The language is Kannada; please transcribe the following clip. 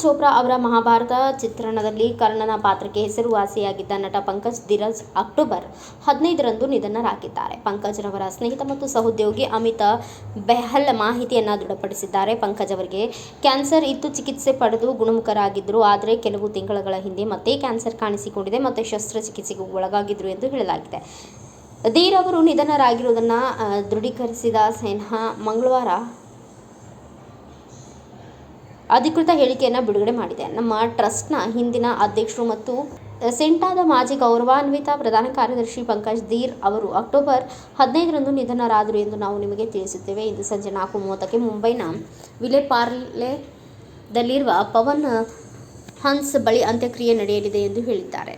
ಚೋಪ್ರಾ ಅವರ ಮಹಾಭಾರತ ಚಿತ್ರಣದಲ್ಲಿ ಕರ್ಣನ ಪಾತ್ರಕ್ಕೆ ಹೆಸರುವಾಸಿಯಾಗಿದ್ದ ನಟ ಪಂಕಜ್ ಧಿರಜ್ ಅಕ್ಟೋಬರ್ ಹದಿನೈದರಂದು ನಿಧನರಾಗಿದ್ದಾರೆ. ಪಂಕಜ್ ರವರ ಸ್ನೇಹಿತ ಮತ್ತು ಸಹೋದ್ಯೋಗಿ ಅಮಿತಾ ಬೆಹಲ್ ಮಾಹಿತಿಯನ್ನು ದೃಢಪಡಿಸಿದ್ದಾರೆ. ಪಂಕಜ್ ಅವರಿಗೆ ಕ್ಯಾನ್ಸರ್ ಇತ್ತು, ಚಿಕಿತ್ಸೆ ಪಡೆದು ಗುಣಮುಖರಾಗಿದ್ದರು. ಆದರೆ ಕೆಲವು ತಿಂಗಳುಗಳ ಹಿಂದೆ ಮತ್ತೆ ಕ್ಯಾನ್ಸರ್ ಕಾಣಿಸಿಕೊಂಡಿದೆ ಮತ್ತು ಶಸ್ತ್ರಚಿಕಿತ್ಸೆಗೆ ಒಳಗಾಗಿದ್ದರು ಎಂದು ಹೇಳಲಾಗಿದೆ. ಧೀರ್ ಅವರು ನಿಧನರಾಗಿರುವುದನ್ನು ದೃಢೀಕರಿಸಿದ ಸಿನ್ಹಾ ಮಂಗಳವಾರ ಅಧಿಕೃತ ಹೇಳಿಕೆಯನ್ನು ಬಿಡುಗಡೆ ಮಾಡಿದೆ. ನಮ್ಮ ಟ್ರಸ್ಟ್ನ ಹಿಂದಿನ ಅಧ್ಯಕ್ಷರು ಮತ್ತು ಸೆಂಟಾದ ಮಾಜಿ ಗೌರವಾನ್ವಿತ ಪ್ರಧಾನ ಕಾರ್ಯದರ್ಶಿ ಪಂಕಜ್ ಧೀರ್ ಅವರು ಅಕ್ಟೋಬರ್ ಹದಿನೈದರಂದು ನಿಧನರಾದರು ಎಂದು ನಾವು ನಿಮಗೆ ತಿಳಿಸುತ್ತೇವೆ. ಇಂದು ಸಂಜೆ ನಾಲ್ಕು ಮೂವತ್ತಕ್ಕೆ ಮುಂಬೈನ ವಿಲೆಪಾರ್ಲೆದಲ್ಲಿರುವ ಪವನ್ ಹನ್ಸ್ ಬಳಿ ಅಂತ್ಯಕ್ರಿಯೆ ನಡೆಯಲಿದೆ ಎಂದು ಹೇಳಿದ್ದಾರೆ.